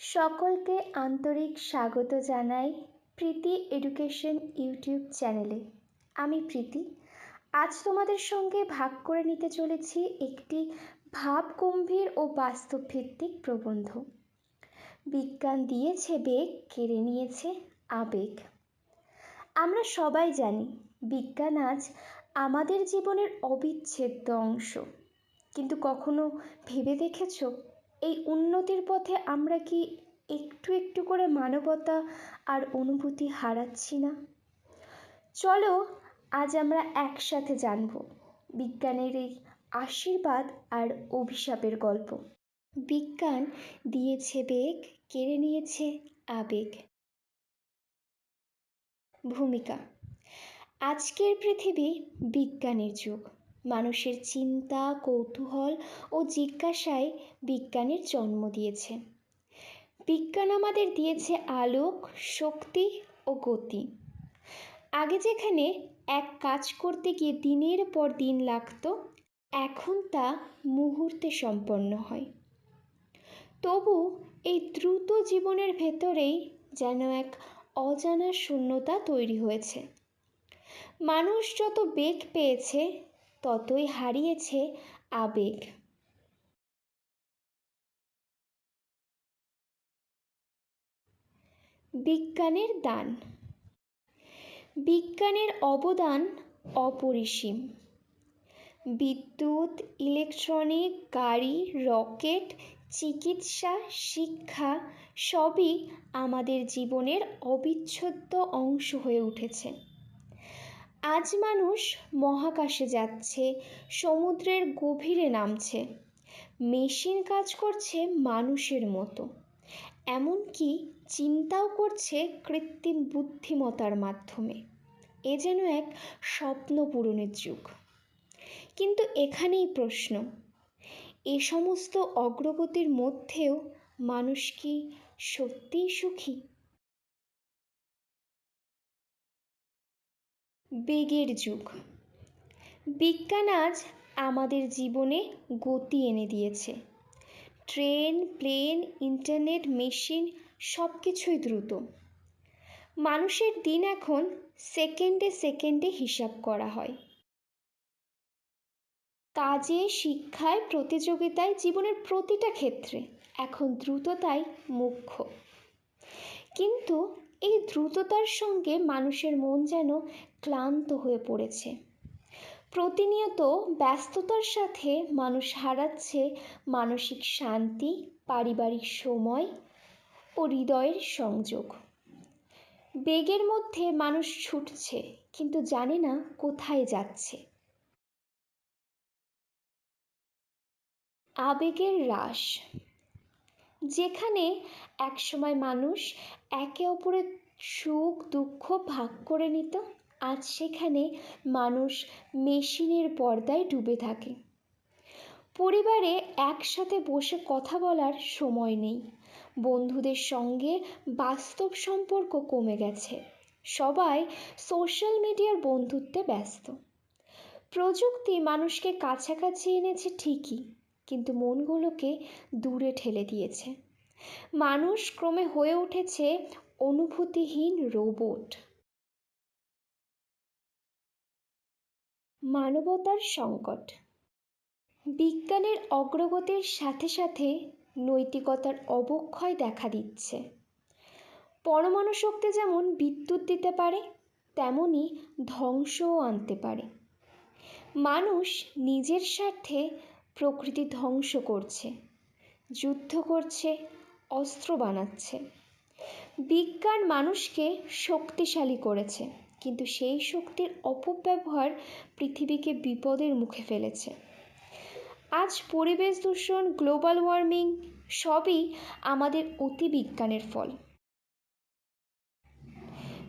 সকলকে আন্তরিক স্বাগত জানাই প্রীতি এডুকেশন ইউটিউব চ্যানেলে। আমি প্রীতি। আজ তোমাদের সঙ্গে ভাগ করে নিতে চলেছি একটি ভাবগম্ভীর ও বাস্তবভিত্তিক প্রবন্ধ। বিজ্ঞান দিয়েছে বেগ, কেড়ে নিয়েছে আবেগ। আমরা সবাই জানি বিজ্ঞান আজ আমাদের জীবনের অবিচ্ছেদ্য অংশ। কিন্তু কখনো ভেবে দেখেছ? এই উন্নতির পথে আমরা কি একটু একটু করে মানবতা আর অনুভূতি হারাচ্ছি না? চলো আজ আমরা একসাথে জানব বিজ্ঞানের এই আশীর্বাদ আর অভিশাপের গল্প। বিজ্ঞান দিয়েছে বেগ, কেড়ে নিয়েছে আবেগ। ভূমিকা, আজকের পৃথিবী বিজ্ঞানের যুগ। মানুষের চিন্তা, কৌতূহল ও জিজ্ঞাসায় বিজ্ঞানের জন্ম দিয়েছে। বিজ্ঞান আমাদের দিয়েছে আলোক, শক্তি ও গতি। আগে যেখানে এক কাজ করতে গিয়ে দিনের পর দিন লাগত, এখন তা মুহূর্তে সম্পন্ন হয়। তবু এই দ্রুত জীবনের ভেতরেই যেন এক অজানা শূন্যতা তৈরি হয়েছে। মানুষ যত বেগ পেয়েছে ততই হারিয়েছে আবেগ। বিজ্ঞানের দান। বিজ্ঞানের অবদান অপরিসীম। বিদ্যুৎ, ইলেকট্রনিক, গাড়ি, রকেট, চিকিৎসা, শিক্ষা সবই আমাদের জীবনের অবিচ্ছেদ্য অংশ হয়ে উঠেছে। আজ মানুষ মহাকাশে যাচ্ছে, সমুদ্রের গভীরে নামছে। মেশিন কাজ করছে মানুষের মতো। এমনকি চিন্তাও করছে কৃত্রিম বুদ্ধিমতার মাধ্যমে। এ যেন এক স্বপ্ন পূরণের যুগ। কিন্তু এখানেই প্রশ্ন, এ সমস্ত অগ্রগতির মধ্যেও মানুষ কি সত্যিই সুখী? বেগের যুগ। বিজ্ঞান আজ আমাদের জীবনে গতি এনে দিয়েছে। ট্রেন, প্লেন, ইন্টারনেট, মেশিন সব কিছুই দ্রুত। মানুষের দিন এখন সেকেন্ডে সেকেন্ডে হিসাব করা হয়। কাজে, শিক্ষায়, প্রতিযোগিতায় জীবনের প্রতিটা ক্ষেত্রে এখন দ্রুততাই মুখ্য। কিন্তু দ্রুততার সঙ্গে মানুষের মন যেন ক্লান্ত হয়ে পড়েছে। প্রতিনিয়ত ব্যস্ততার সাথে মানুষ হারাচ্ছে মানসিক শান্তি, পারিবারিক সময় ও হৃদয়ের সংযোগ। বেগের মধ্যে মানুষ ছুটছে, কিন্তু জানে না কোথায় যাচ্ছে। আবেগের হ্রাস যেখানে একসময় মানুষ একে অপরের সুখ, দুঃখ ভাগ করে নিত। আজ সেখানে মানুষ মেশিনের পর্দায় ডুবে থাকে। পরিবারে একসাথে বসে কথা বলার সময় নেই। বন্ধুদের সঙ্গে বাস্তব সম্পর্ক কমে গেছে। সবাই সোশ্যাল মিডিয়ার বন্ধুত্বে ব্যস্ত। প্রযুক্তি মানুষকে কাছাকাছি এনেছে ঠিকই, কিন্তু মনগুলোকে দূরে ঠেলে দিয়েছে। মানুষ ক্রমে হয়ে উঠেছে অনুভূতিহীন রোবট। মানবতার সংকট। বিজ্ঞানের অগ্রগতির সাথে সাথে নৈতিকতার অবক্ষয় দেখা দিচ্ছে। পরমাণু শক্তি যেমন বিদ্যুৎ দিতে পারে তেমনই ধ্বংসও আনতে পারে। মানুষ নিজের স্বার্থে প্রকৃতি ধ্বংস করছে, যুদ্ধ করছে অস্ত্র বানাচ্ছে। বিজ্ঞান মানুষকে শক্তিশালী করেছে, কিন্তু সেই শক্তির অপব্যবহার পৃথিবীকে বিপদের মুখে ফেলেছে। আজ পরিবেশ দূষণ, গ্লোবাল ওয়ার্মিং সবই আমাদের অতি বিজ্ঞানের ফল।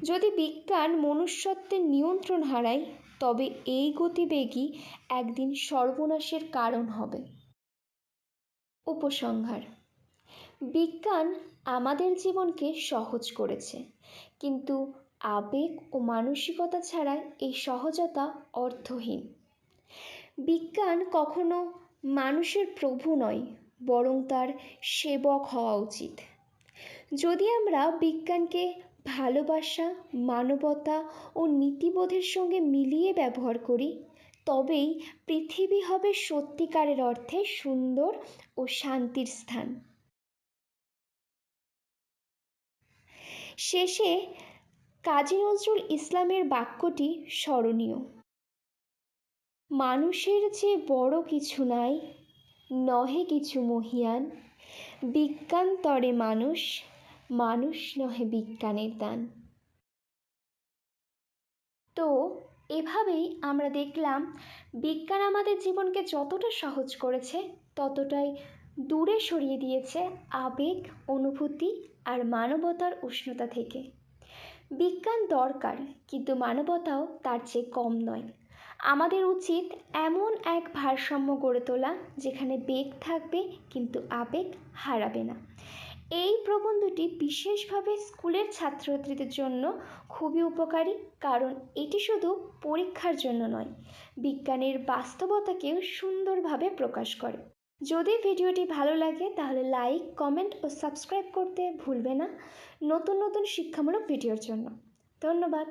যদি বিজ্ঞান মনুষ্যত্বের নিয়ন্ত্রণ হারায়, তবে এই গতিবেগই একদিন সর্বনাশের কারণ হবে। উপসংহার বিজ্ঞান আমাদের জীবনকে সহজ করেছে। কিন্তু আবেগ ও মানসিকতা ছাড়া এই সহজতা অর্থহীন। বিজ্ঞান কখনো মানুষের প্রভু নয়, বরং তার সেবক হওয়া উচিত। যদি আমরা বিজ্ঞানকে ভালোবাসা, মানবতা ও নীতিবোধের সঙ্গে মিলিয়ে ব্যবহার করি, তবেই পৃথিবী হবে সত্যিকারের অর্থে সুন্দর ও শান্তির স্থান। শেষে কাজী নজরুল ইসলামের বাক্যটি স্মরণীয়। মানুষের যে বড় কিছু নাই, নহে কিছু মহিয়ান। বিজ্ঞান তরে মানুষ মানুষ নহে বিজ্ঞানের দান। তো, এভাবেই আমরা দেখলাম বিজ্ঞান আমাদের জীবনকে যতটা সহজ করেছে, ততটাই দূরে সরিয়ে দিয়েছে আবেগ, অনুভূতি আর মানবতার উষ্ণতা থেকে। বিজ্ঞান দরকার, কিন্তু মানবতাও তার চেয়ে কম নয়। আমাদের উচিত এমন এক ভারসাম্য গড়ে তোলা, যেখানে বেগ থাকবে কিন্তু আবেগ হারাবে না। এই প্রবন্ধটি বিশেষভাবে স্কুলের ছাত্রছাত্রীদের জন্য খুবই উপকারী, কারণ এটি শুধু পরীক্ষার জন্য নয়, বিজ্ঞানের বাস্তবতাকেও সুন্দরভাবে প্রকাশ করে। যদি ভিডিওটি ভালো লাগে, তাহলে লাইক, কমেন্ট ও সাবস্ক্রাইব করতে ভুলবে না। নতুন নতুন শিক্ষামূলক ভিডিওর জন্য। ধন্যবাদ।